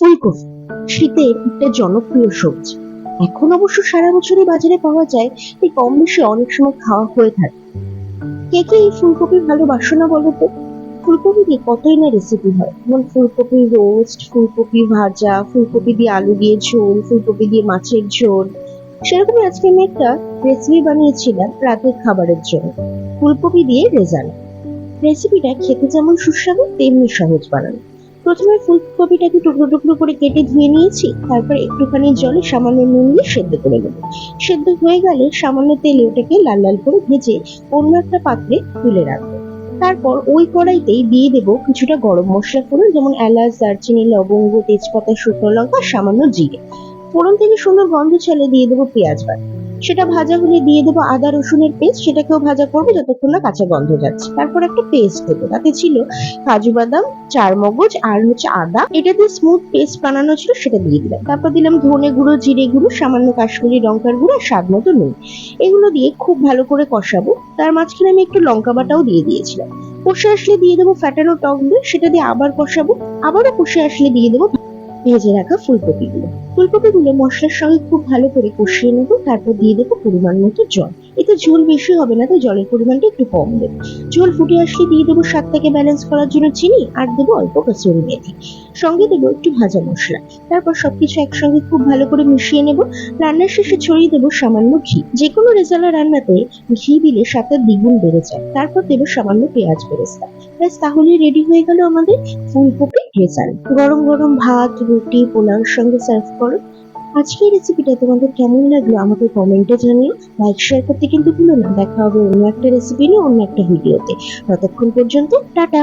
ফুলকপি, শীতের একটা জনপ্রিয় সবজি। এখন অবশ্য সারা বছরই বাজারে পাওয়া যায় এই কম বেশি অনেক সময় খাওয়া হয়ে থাকে। কে কে এই ফুলকপি ভালোবাসো না বলো তো? ফুলকপি দিয়ে কতই না রেসিপি হয়। যেমন ফুলকপি রোস্ট ফুলকপি ভাজা, ফুলকপি দিয়ে আলু দিয়ে ঝোল, ফুলকপি দিয়ে মাছের ঝোল। সেরকমই আজকে আমি একটা রেসিপি বানিয়েছিলাম রাতের খাবারের জন্য। ফুলকপি দিয়ে রেজালা। রেসিপিটা খেতে যেমন সুস্বাদু, তেমনি সহজ বানানো। প্রথমে ফুলকপিটাকে টুকরো টুকরো করে কেটে ধুয়ে নিয়েছি, তারপর একটুখানি জলে সামান্য নুন দিয়ে সেদ্ধ করে নেব। সেদ্ধ হয়ে গেলে সামান্য তেলে ওটাকে লাল লাল করে ভেজে অন্য একটা পাত্রে তুলে রাখব। তারপর ওই কড়াইতেই দিয়ে দেবো কিছুটা গরম মশলা ফোড়ন, যেমন এলাচ, দারচিনি, লবঙ্গ, তেজপাতা, শুকনো লঙ্কা, সামান্য জিরে। ফোড়ন থেকে সুন্দর গন্ধ ছেলে দিয়ে দেবো পেঁয়াজ বাটা। সেটা ভাজা হলে দিয়ে দেবো আদা রসুনের পেস্ট সেটাকেও ভাজা করব যতক্ষণ না কাঁচা গন্ধ যাচ্ছে। তারপর একটা পেস্ট দেবো, তাতে ছিল কাজু বাদাম, চার মগজ আর হচ্ছে আদা। এটা দিয়ে স্মুথ পেস্ট বানানো ছিল, সেটা দিয়ে দিলাম। তারপর দিলাম ধনে গুঁড়ো, জিরে গুঁড়ো, সামান্য কাশ্মীরি লঙ্কার গুঁড়ো আর স্বাদ মতো নুন। এগুলো দিয়ে খুব ভালো করে কষাবো। তার মাঝখানে আমি একটু লঙ্কা বাটাও দিয়ে দিয়েছিলাম। কষে আসলে দিয়ে দেবো ফ্যাটানো টক দই, সেটা দিয়ে আবার কষাবো। আবারও কষে আসলে দিয়ে দেবো ভেজে রাখা ফুলকপিগুলো। ফুলকপিগুলো মশলার সঙ্গে খুব ভালো করে কষিয়ে নেব, তারপর দিয়ে দেবো পরিমাণ মতো জল। ঝোল বেশি হবে না, তাই জলের পরিমাণটা একটু কম দেবো। ঝোল ফুটে আসলে দিয়ে দেবো স্বাদটাকে ব্যালেন্স করার জন্য চিনি আর দেবো অল্প কসুরি মেথি। সঙ্গে দেবো একটু ভাজা মশলা। তারপর সবকিছু একসঙ্গে খুব ভালো করে মিশিয়ে নেব। রান্নার শেষে ছড়িয়ে দেবো সামান্য ঘি। যে কোনো রেজালা রান্নাতে ঘি দিলে স্বাদটা দ্বিগুণ বেড়ে যায়। তারপর দেবো সামান্য পেঁয়াজ বেরেস্তা। ব্যাস, তাহলে রেডি হয়ে গেল আমাদের ফুলকপি রেজাল গরম গরম ভাত, রুটি, পোলাওর সঙ্গে সার্ভ করো। আজকের রেসিপিটা তোমাদের কেমন লাগল আমাকে কমেন্টে জানিও। লাইক শেয়ার করতে কিন্তু ভুলো না। দেখা হবে অন্য একটা রেসিপি নিয়ে অন্য একটা ভিডিওতে ততক্ষণ পর্যন্ত, টাটা!